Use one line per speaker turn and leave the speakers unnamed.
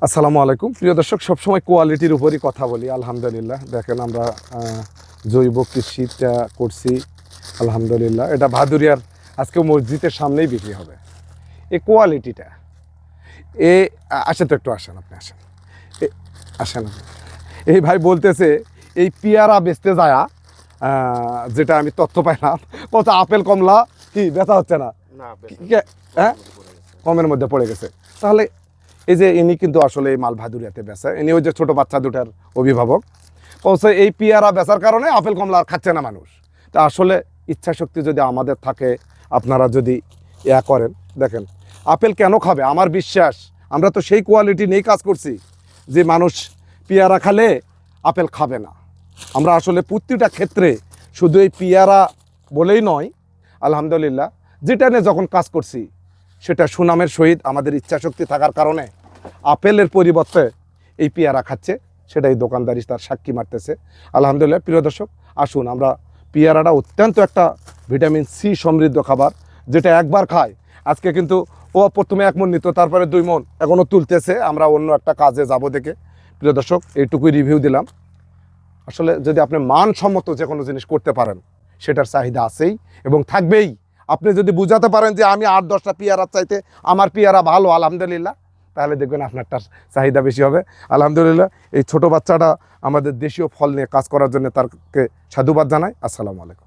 আসসালামু আলাইকুম। প্রিয় দর্শক সবসময় কোয়ালিটির উপরই কথা বলি আলহামদুলিল্লাহ। দেখেন আমরা জৈব কৃষিটা করছি আলহামদুলিল্লাহ। এটা ভাদুরিয়ার আজকে মসজিদের সামনেই বিক্রি হবে। এই কোয়ালিটিটা এ আসেন তো একটু আসেন আপনি আসেন। এ- আসেন আপনি। এই ভাই বলতেছে এই পিয়ারা বেচতে যায়া যেটা আমি তথ্য পাইলাম। কত আপেল কমলা কি ব্যথা হচ্ছে না। হ্যাঁ? কমের মধ্যে পড়ে গেছে। তাহলে এই যে ইনি কিন্তু আসলে এই মাল ভাদুরিয়াতে বেচে, ইনি ওই যে ছোটো বাচ্চা দুটার অভিভাবক। বলছে এই পিয়ারা বেচার কারণে আপেল, কমলা আর খাচ্ছে না মানুষ। তা আসলে ইচ্ছা শক্তি যদি আমাদের থাকে, আপনারা যদি ইয়া করেন, দেখেন, আপেল কেন খাবে? আমার বিশ্বাস, আমরা তো সেই কোয়ালিটি নিয়েই কাজ করছি যে মানুষ পেয়ারা খালে আপেল খাবে না। আমরা আসলে প্রতিটা ক্ষেত্রে শুধু এই পিয়ারা বলেই নয়, আলহামদুলিল্লাহ, যেটা নিয়ে যখন কাজ করছি, সেটা সুনামের সহিত আমাদের ইচ্ছাশক্তি থাকার কারণে আপেলের পরিবর্তে এই পেয়ারা খাচ্ছে, সেটাই দোকানদারি তার সাক্ষী মারতেছে। আলহামদুলিল্লাহ, প্রিয় দর্শক, আসুন আমরা পেয়ারাটা অত্যন্ত একটা ভিটামিন সি সমৃদ্ধ খাবার, যেটা একবার খায়। আজকে কিন্তু ও প্রথমে এক মন নিত, তারপরে দুই মন এখনও তুলতেছে। আমরা অন্য একটা কাজে যাব দেখে। প্রিয় দর্শক, এইটুকুই রিভিউ দিলাম। আসলে যদি আপনি মানসম্মত যে কোনো জিনিস করতে পারেন, সেটার চাহিদা আছেই এবং থাকবেই। আপনি যদি বুঝাতে পারেন যে আমি আট দশটা পেয়ারা চাইতে আমার পেয়ারা ভালো, আলহামদুলিল্লাহ তাহলে দেখবেন আপনারটার চাহিদা বেশি হবে। আলহামদুলিল্লাহ, এই ছোট বাচ্চাটা আমাদের দেশীয় ফল নিয়ে কাজ করার জন্য তারকে সাধুবাদ জানাই। আসসালামু আলাইকুম।